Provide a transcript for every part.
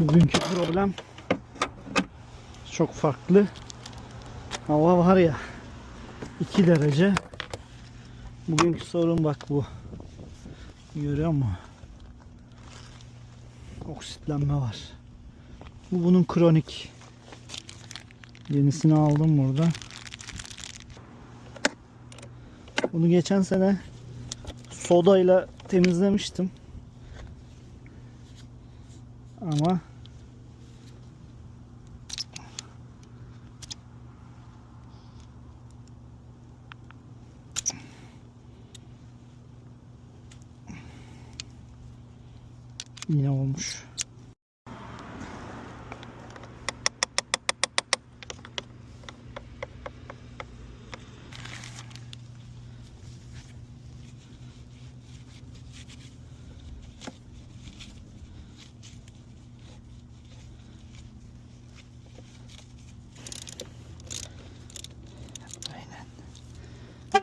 Bugünkü problem çok farklı. Hava var ya 2 derece. Bugünkü sorun bak bu. Görüyor musun? Oksitlenme var. Bu bunun kronik. Yenisini aldım burada. Bunu geçen sene sodayla temizlemiştim. Ama yine olmuş.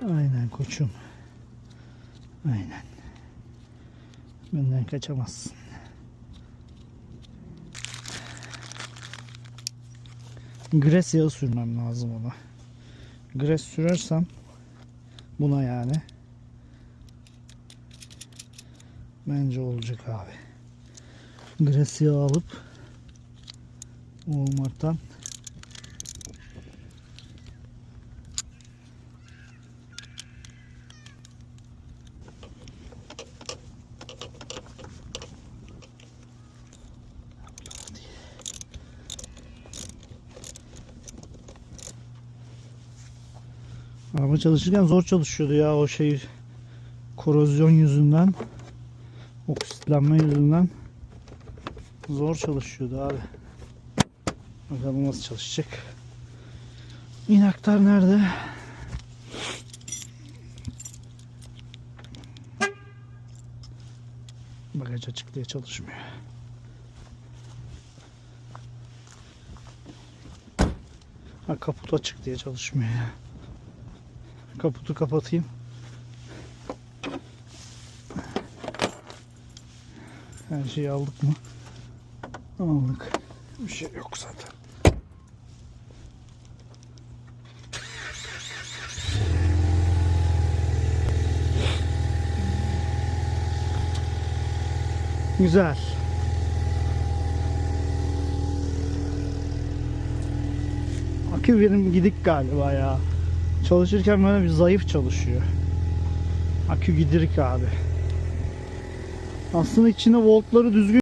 Aynen. Koçum. Aynen. Benden kaçamazsın. Gres yağı sürmem lazım ona. Gres sürersem buna yani bence olacak abi. Gres yağı alıp Walmart'tan Araba çalışırken zor çalışıyordu ya o şey korozyon yüzünden oksitlenme yüzünden zor çalışıyordu abi. Bakalım nasıl çalışacak. İnaktar nerede? Bagaj açık diye çalışmıyor. Ha kaput açık diye çalışmıyor ya. Kaputu kapatayım. Her şeyi aldık mı? Aldık. Bir şey yok zaten. Güzel. Akü benim gidik galiba ya. Çalışırken böyle bir zayıf çalışıyor. Akü gidirik abi. Aslında içine voltları düzgün